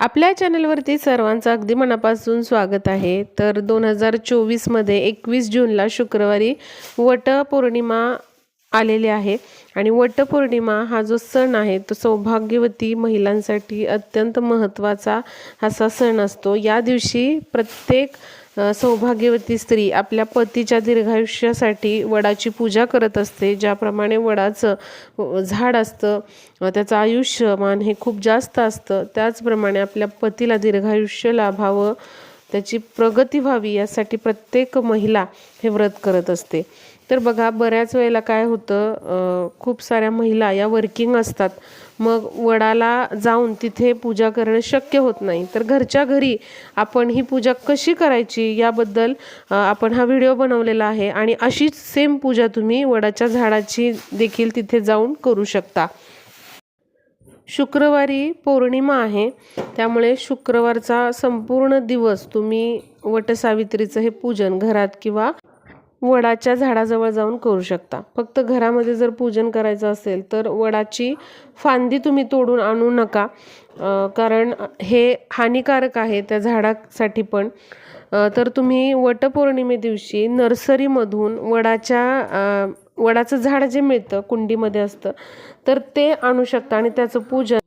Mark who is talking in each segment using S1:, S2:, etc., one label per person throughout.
S1: आपल्या चॅनलवरती सर्वांचं अगदी मनापासून स्वागत आहे. तर दोन हजार चोवीसमध्ये एकवीस जूनला शुक्रवारी वटपौर्णिमा आलेली आहे आणि वटपौर्णिमा हा जो सण आहे तो सौभाग्यवती महिलांसाठी अत्यंत महत्त्वाचा असा सण असतो. या दिवशी प्रत्येक सौभाग्यवती स्त्री आपल्या पतीच्या दीर्घायुष्यासाठी वडाची पूजा करत असते ज्याप्रमाणे वडाचं झाड असतं त्याचं आयुष्यमान हे खूप जास्त असतं. त्याचप्रमाणे आपल्या पतीला दीर्घायुष्य लाभावं त्याची प्रगती व्हावी यासाठी प्रत्येक महिला हे व्रत करत असते. तर बघा बऱ्याच वेळेला काय होतं खूप साऱ्या महिला या वर्किंग असतात. मग वडाला जाऊन तिथे पूजा करणं शक्य होत नाही. तर घरच्या घरी आपण ही पूजा कशी करायची याबद्दल आपण हा व्हिडिओ बनवलेला आहे आणि अशीच सेम पूजा तुम्ही वडाच्या झाडाची देखील तिथे जाऊन करू शकता. शुक्रवारी पौर्णिमा आहे त्यामुळे शुक्रवारचा संपूर्ण दिवस तुम्ही वटसावित्रीचं हे पूजन घरात किंवा वडाच्या झाडाजवळ जाऊन करू शकता. फक्त घरामध्ये जर पूजन करायचं असेल तर वडाची फांदी तुम्ही तोडून आणू नका. कारण हे हानिकारक आहे त्या झाडासाठी पण. तर तुम्ही वटपौर्णिमे दिवशी नर्सरीमधून वडाच्या वडाचं झाड जे मिळतं कुंडीमध्ये असतं तर ते आणू शकता आणि त्याचं पूजन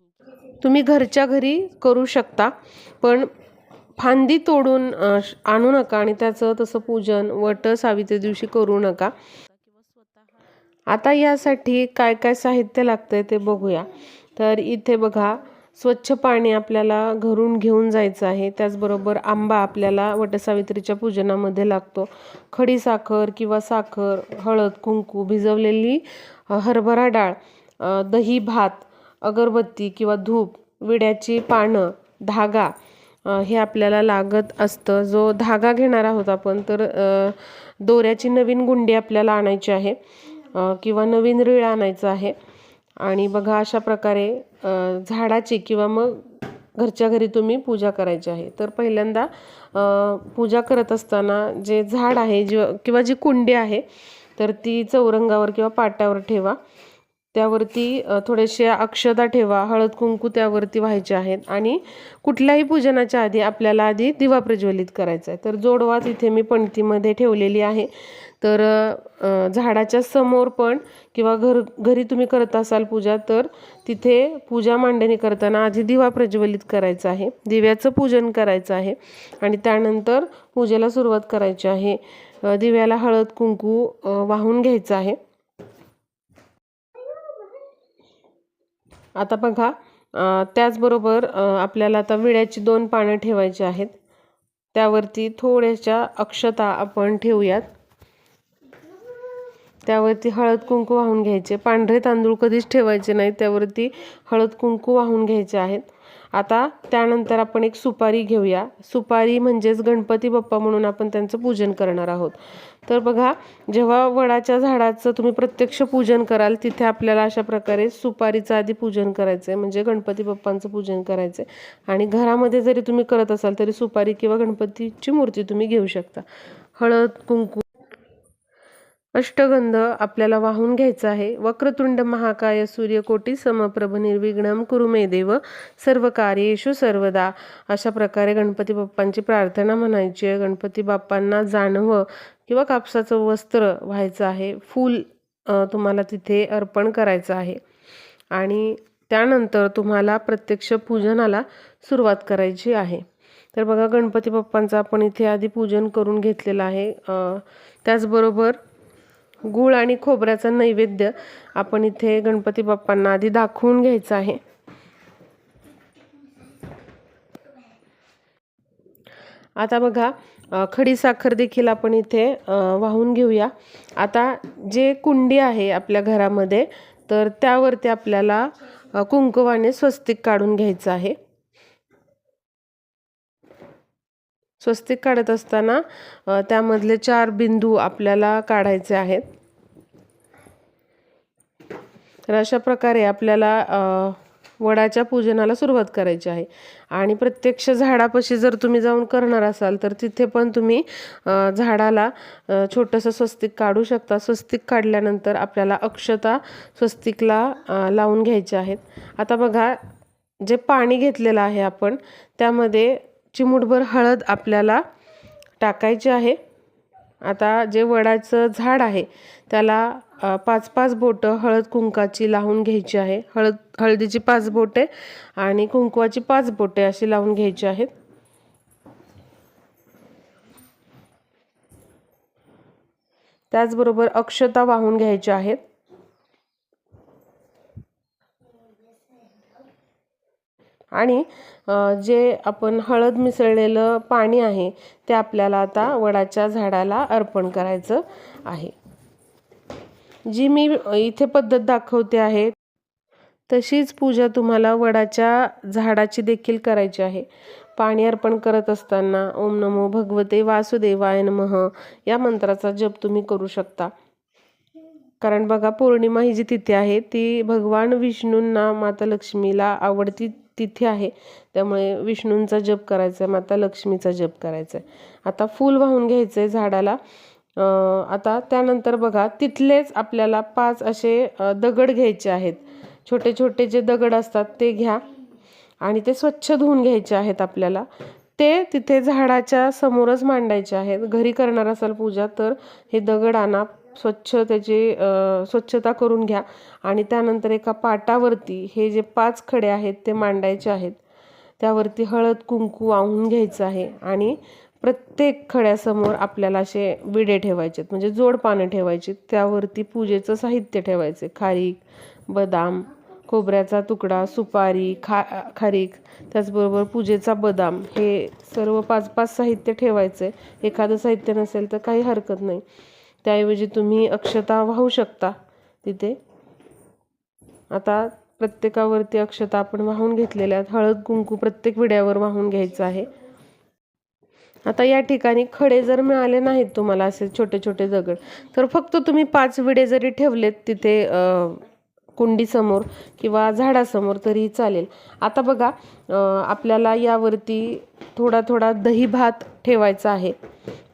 S1: तुम्ही घरच्या घरी करू शकता. पण फांदी तोडून श- आणू नका आणि त्याचं तसं पूजन वट सावित्री दिवशी करू नका. आता यासाठी काय काय साहित्य लागतंय ते बघूया. तर इथे बघा स्वच्छ पाणी आपल्याला घरून घेऊन जायचं आहे. त्याचबरोबर आंबा आपल्याला वटसावित्रीच्या पूजनामध्ये लागतो. खडी साखर किंवा साखर हळद कुंकू भिजवलेली हरभरा डाळ दही भात अगरबत्ती किंवा धूप विड्याची पानं धागा हे आपल्याला लागत असतं. जो धागा घेणार आहोत आपण तर दोऱ्याची नवीन गुंडी आपल्याला आणायची आहे किंवा नवीन रीळ आणायचं आहे. आणि बघा अशा प्रकारे झाडाची किंवा मग घरच्या घरी तुम्ही पूजा करायची आहे. तर पहिल्यांदा पूजा करत असताना जे झाड आहे जी किंवा जी कुंडी आहे तर ती चौरंगावर किंवा पाट्यावर ठेवा. त्यावरती थोडेसे अक्षता ठेवा हळद कुंकू त्यावरती व्हायचे आहेत. आणि कुठल्याही पूजनाच्या आधी आपल्याला आधी दिवा प्रज्वलित करायचा आहे. तर जोडवा तिथे मी पणतीमध्ये ठेवलेली आहे. तर झाडाच्या समोर पण किंवा घर घरी तुम्ही करत असाल पूजा तर तिथे पूजा मांडणी करताना आधी दिवा प्रज्वलित करायचा आहे. दिव्याचं पूजन करायचं आहे. आणि त्यानंतर पूजेला सुरुवात करायची आहे. दिव्याला हळद कुंकू वाहून घ्यायचं आहे. आता बघा त्याचबरोबर आपल्याला आता विड्याची दोन पानं ठेवायची आहेत. त्यावरती थोड्याशा अक्षता आपण ठेवूयात. त्यावरती हळद कुंकू वाहून घ्यायचे. पांढरे तांदूळ कधीच ठेवायचे नाही त्यावरती हळद कुंकू वाहून घ्यायचे आहेत. आता त्यानंतर आपण एक सुपारी घेऊया. सुपारी म्हणजेच गणपती बाप्पा म्हणून आपण त्यांचं पूजन करणार आहोत. तर बघा जेव्हा वडाच्या झाडाचं तुम्ही प्रत्यक्ष पूजन कराल तिथे आपल्याला अशा प्रकारे सुपारीचं आधी पूजन करायचं आहे म्हणजे गणपती बाप्पांचं पूजन करायचं आहे आणि घरामध्ये जरी तुम्ही करत असाल तरी सुपारी किंवा गणपतीची मूर्ती तुम्ही घेऊ शकता. हळद कुंकू अष्टगंध आपल्याला वाहून घ्यायचा आहे. वक्रतुंड महाकाय सूर्यकोटी समप्रभ निर्विघ्नम कुरुमे देव. सर्व कार्येषु सर्वदा. अशा प्रकारे गणपती बाप्पांची प्रार्थना म्हणायची आहे. गणपती बाप्पांना जाणवं. किंवा कापसाचं वस्त्र व्हायचं आहे फूल तुम्हाला तिथे अर्पण करायचं आहे. आणि त्यानंतर तुम्हाला प्रत्यक्ष पूजनाला सुरुवात करायची आहे. तर बघा गणपती बाप्पांचं आपण इथे आधी पूजन करून घेतलेलं आहे. त्याचबरोबर गूळ आणि खोबऱ्याचा नैवेद्य आपण इथे गणपती बाप्पांना आधी दाखवून घ्यायचं आहे. आता बघा खडीसाखर देखील आपण इथे वाहून घेऊया. आता जे कुंडी आहे आपल्या घरामध्ये तर त्यावरती आपल्याला कुंकवाने स्वस्तिक काढून घ्यायचं आहे. स्वस्तिक काढत असताना त्यामधले चार बिंदू आपल्याला काढायचे आहेत. तर अशा प्रकारे आपल्याला वडाच्या पूजनाला सुरुवात करायची आहे. आणि प्रत्यक्ष झाडापाशी जर तुम्ही जाऊन करणार असाल तर तिथे पण तुम्ही झाडाला छोटंसं स्वस्तिक काढू शकता. स्वस्तिक काढल्यानंतर आपल्याला अक्षता स्वस्तिकला लावून घ्यायच्या आहेत. आता बघा जे पाणी घेतलेलं आहे आपण त्यामध्ये चिमूटभर हळद आपल्याला टाकायची आहे. आता जे वडाचं झाड आहे त्याला पाच पाच बोटं हळद कुंकाची लावून घ्यायची आहे. हळद हळदीची पाच बोटे आणि कुंकवाची पाच बोटे अशी लावून घ्यायची आहेत. त्याचबरोबर अक्षता वाहून घ्यायच्या आहेत. आणि जे आपण हळद मिसळलेलं पाणी आहे ते आपल्याला आता वडाच्या झाडाला अर्पण करायचं आहे. जी मी इथे पद्धत दाखवते आहे तशीच पूजा तुम्हाला वडाच्या झाडाची देखील करायची आहे. पाणी अर्पण करत असताना ओम नमो भगवते वासुदेवाय नमः या मंत्राचा जप तुम्ही करू शकता. कारण बघा पौर्णिमा ही जी तिथी आहे ती भगवान विष्णूंना माता लक्ष्मीला आवडती तिथी आहे. त्यामुळे विष्णूंचा जप करायचा आहे माता लक्ष्मीचा जप करायचा आहे. आता फूल वाहून घ्यायचं आहे झाडाला. आता त्यानंतर बघा तिथलेच आपल्याला पाच असे दगड घ्यायचे आहेत. छोटे छोटे जे दगड असतात ते घ्या आणि ते स्वच्छ धुवून घ्यायचे आहेत आपल्याला. ते तिथे झाडाच्या समोरच मांडायचे आहेत. घरी करणार असाल पूजा तर हे दगड आणा स्वच्छ त्याची स्वच्छता करून घ्या. आणि त्यानंतर एका पाटावरती हे जे पाच खडे आहेत ते मांडायचे आहेत. त्यावरती हळद कुंकू वाहून घ्यायचं आहे. आणि प्रत्येक खड्यासमोर आपल्याला असे विडे ठेवायचे म्हणजे जोड पानं ठेवायची त्यावरती पूजेचं साहित्य ठेवायचे. खारीक बदाम खोबऱ्याचा तुकडा सुपारी खा खारीक त्याचबरोबर पूजेचा बदाम. हे सर्व पाच पाच साहित्य ठेवायचे. एखादं साहित्य नसेल तर काही हरकत नाही. त्याऐवजी तुम्ही अक्षता वाहू शकता तिथे. आता प्रत्येकावरती अक्षता आपण वाहून घेतलेल्या आहेत. हळद कुंकू प्रत्येक विड्यावर वाहून घ्यायचं आहे. आता या ठिकाणी खडे जर मिळाले नाहीत तुम्हाला असे छोटे छोटे दगड तर फक्त तुम्ही पाच विडे जरी ठेवलेत तिथे कुंडीसमोर किंवा झाडासमोर तरी चालेल. आता बघा आपल्याला यावरती थोडा थोडा दही भात ठेवायचा आहे.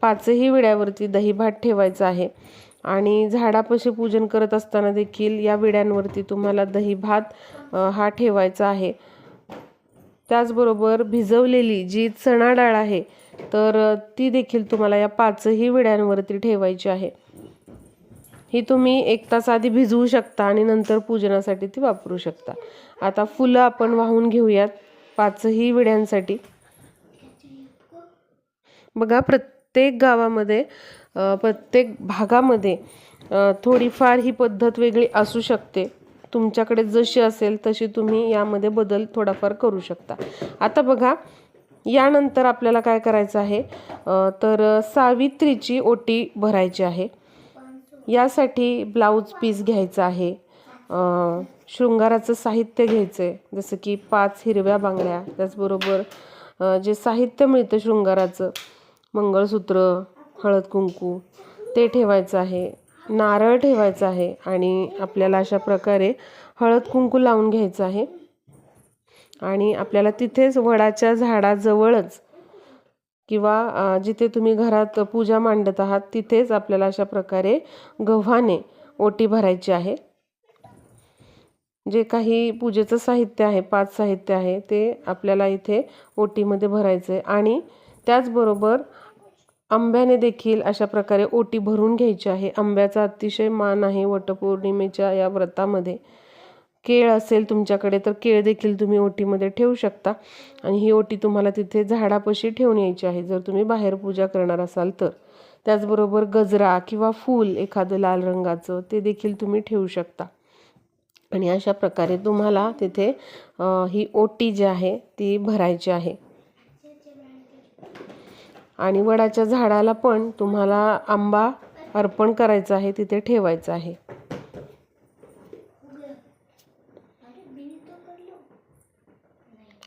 S1: पाचही विड्यावरती दही भात ठेवायचा आहे. आणि झाडापाशी पूजन करत असताना देखील या विड्यांवरती तुम्हाला दही भात हा ठेवायचा आहे. त्याचबरोबर भिजवलेली जी चणा डाळ आहे तर ती देखील तुम्हाला या पाचही विड्यांवरती ठेवायची आहे. ही तुम्ही एक तास आधी भिजवू शकता आणि नंतर पूजनासाठी ती वापरू शकता. आता फुलं आपण वाहून घेऊयात पाचही विड्यांसाठी. बघा प्रत्येक गावामध्ये प्रत्येक भागामध्ये थोडीफार ही पद्धत वेगळी असू शकते. तुमच्याकडे जशी असेल तशी तुम्ही यामध्ये बदल थोडाफार करू शकता. आता बघा यानंतर आपल्याला काय करायचं आहे? तर सावित्रीची ओटी भरायची आहे. यासाठी ब्लाऊज पीस घ्यायचा आहे. शृंगाराचं साहित्य घ्यायचं आहे जसं की पाच हिरव्या बांगड्या त्याचबरोबर जे साहित्य मिळतं शृंगाराचं मंगळसूत्र हळद कुंकू ते ठेवायचं आहे. नारळ ठेवायचं आहे आणि आपल्याला अशा प्रकारे हळद कुंकू लावून घ्यायचं आहे. आणि आपल्याला तिथेच वडाच्या झाडाजवळच किंवा जिथे तुम्ही घरात पूजा मांडत आहात तिथेच आपल्याला अशा प्रकारे गव्हाने ओटी भरायची आहे. जे काही पूजेचं साहित्य आहे पाच साहित्य आहे ते आपल्याला इथे ओटीमध्ये भरायचं आहे आणि त्याचबरोबर आंब्याने देखील अशा प्रकारे ओटी भरून घ्यायची आहे. आंब्याचा अतिशय मान आहे वटपौर्णिमेच्या या व्रतामध्ये. केळ असेल तुमच्याकडे तर केळ देखील तुम्ही ओटीमध्ये ठेवू शकता. आणि ही ओटी तुम्हाला तिथे झाडापाशी ठेवून यायची आहे जर तुम्ही बाहेर पूजा करणार असाल तर. त्याचबरोबर गजरा किंवा फूल एखादं लाल रंगाचं ते देखील तुम्ही ठेवू शकता. आणि अशा प्रकारे तुम्हाला तिथे ही ओटी जी आहे ती भरायची आहे. आणि वडाच्या झाडाला पण तुम्हाला आंबा अर्पण करायचा आहे तिथे ठेवायचा आहे.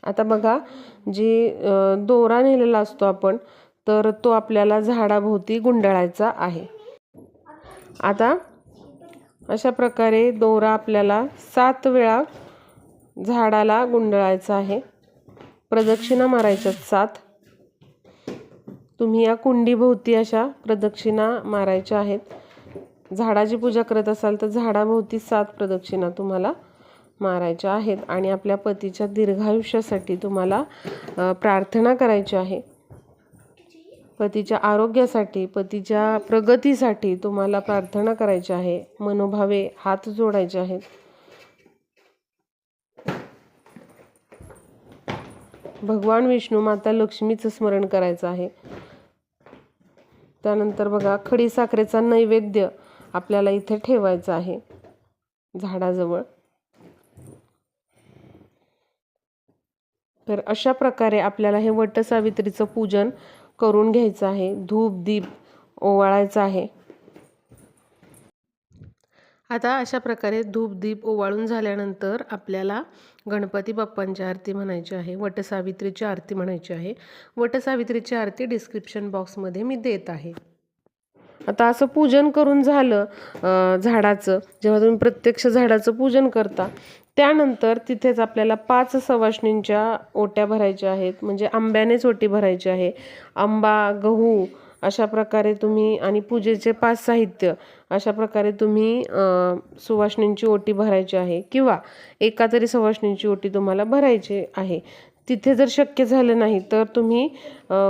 S1: आता बघा जी दोरा नेलेला असतो आपण तर तो आपल्याला झाडाभोवती गुंडाळायचा आहे. आता अशा प्रकारे दोरा आपल्याला सात वेळा झाडाला गुंडाळायचा आहे. प्रदक्षिणा मारायच्यात सात. तुम्ही या कुंडीभोवती अशा प्रदक्षिणा मारायच्या आहेत. झाडाची पूजा करत असाल तर झाडाभोवती सात प्रदक्षिणा तुम्हाला मारायच्या आहेत आणि आपल्या पतीच्या दीर्घायुष्यासाठी तुम्हाला प्रार्थना करायची आहे. पतीच्या आरोग्यासाठी पतीच्या प्रगतीसाठी तुम्हाला प्रार्थना करायची आहे. मनोभावे हात जोडायचे आहेत. भगवान विष्णू माता लक्ष्मीचं स्मरण करायचं आहे. त्यानंतर बघा खडी साखरेचा नैवेद्य आपल्याला इथे ठेवायचा आहे झाडाजवळ. तर अशा प्रकारे आपल्याला हे वटसावित्रीचं पूजन करून घ्यायचं आहे. धूप दीप ओवाळायचं आहे. आता अशा प्रकारे धूप दीप ओवाळून झाल्यानंतर आपल्याला गणपती बाप्पांची आरती म्हणायची आहे. वटसावित्रीची आरती म्हणायची आहे. वटसावित्रीची आरती डिस्क्रिप्शन बॉक्समध्ये मी देत आहे. आता असं पूजन करून झालं झाडाचं. जेव्हा तुम्ही प्रत्यक्ष झाडाचं पूजन करता त्यानंतर तिथेच आपल्याला पाच सवाष्णींच्या ओट्या भरायच्या आहेत. म्हणजे आंब्यानेच ओटी भरायची आहे. आंबा गहू अशा प्रकारे तुम्ही आणि पूजेचे पाच साहित्य अशा प्रकारे तुम्ही अं, सुवासिनींची ओटी भरायची आहे किंवा एका तरी सवाष्णींची ओटी तुम्हाला भरायची आहे. तिथे जर शक्य झालं नाही तर तुम्ही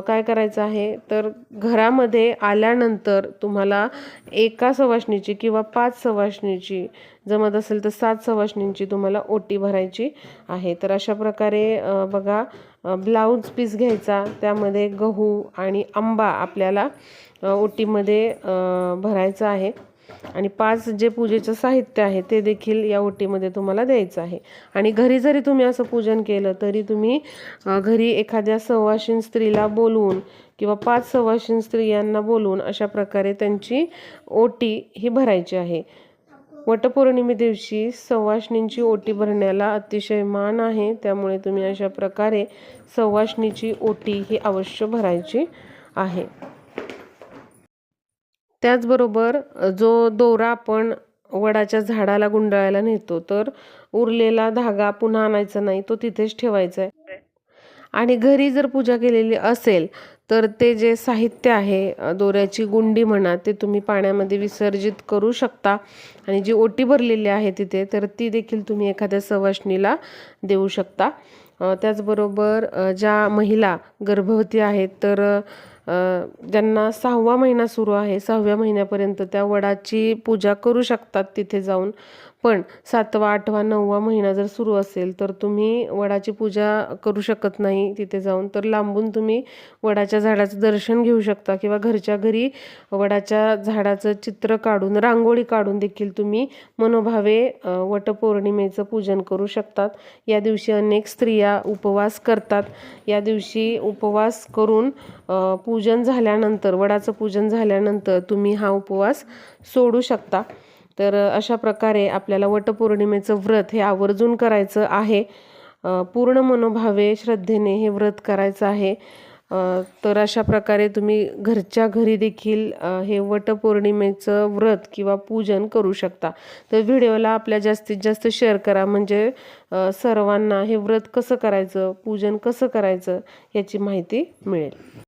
S1: काय करायचं आहे? तर घरामध्ये आल्यानंतर तुम्हाला एका सवाशणीची किंवा पाच सवाशणीची जमत असेल तर सात सवाशणींची तुम्हाला ओटी भरायची आहे. तर अशा प्रकारे बघा ब्लाऊज पीस घ्यायचा त्यामध्ये गहू आणि आंबा आपल्याला ओटीमध्ये भरायचा भरायचं आहे. आणि पाच जे पूजेचं साहित्य आहे ते देखील या ओटीमध्ये तुम्हाला द्यायचं आहे. आणि घरी जरी तुम्ही असं पूजन केलं तरी तुम्ही घरी एखाद्या सवाशीन स्त्रीला बोलवून किंवा पाच सवाशीन स्त्रियांना बोलवून अशा प्रकारे त्यांची ओटी ही भरायची आहे. वटपौर्णिमे दिवशी सवाशणींची ओटी भरण्याला अतिशय मान आहे त्यामुळे तुम्ही अशा प्रकारे सवाशणीची ओटी ही अवश्य भरायची आहे. त्याचबरोबर जो दोरा आपण वडाच्या झाडाला गुंडाळायला नेतो तर उरलेला धागा पुन्हा आणायचा नाही तो तिथेच ठेवायचा आहे. आणि घरी जर पूजा केलेली असेल तर ते जे साहित्य आहे दोऱ्याची गुंडी म्हणा ते तुम्ही पाण्यामध्ये विसर्जित करू शकता. आणि जी ओटी भरलेली आहे तिथे तर ती देखील तुम्ही एखाद्या सवाष्णीला देऊ शकता. त्याचबरोबर ज्या महिला गर्भवती आहेत तर ज्यांना सहावा महिना सुरू आहे सहाव्या महिन्यापर्यंत त्या वडाची पूजा करू शकतात तिथे जाऊन. पण सातवा आठवा नववा महिना जर सुरू असेल तर तुम्ही वडाची पूजा करू शकत नाही तिथे जाऊन. तर लांबून तुम्ही वडाच्या झाडाचं दर्शन घेऊ शकता किंवा घरच्या घरी वडाच्या झाडाचं चित्र काढून रांगोळी काढून देखील तुम्ही मनोभावे वटपौर्णिमेचं पूजन करू शकतात. या दिवशी अनेक स्त्रिया उपवास करतात. या दिवशी उपवास करून पूजन झाल्यानंतर वडाचं पूजन झाल्यानंतर तुम्ही हा उपवास सोडू शकता. तर अशा प्रकारे आपल्याला वटपौर्णिमेचं व्रत हे आवर्जून करायचं आहे. पूर्ण मनोभावे श्रद्धेने हे व्रत करायचं आहे. तर अशा प्रकारे तुम्ही घरच्या घरी देखील हे वटपौर्णिमेचं व्रत किंवा पूजन करू शकता. तर व्हिडिओला आपल्या जास्तीत जास्त शेअर करा. म्हणजे सर्वांना हे व्रत कसं करायचं पूजन कसं करायचं याची माहिती मिळेल.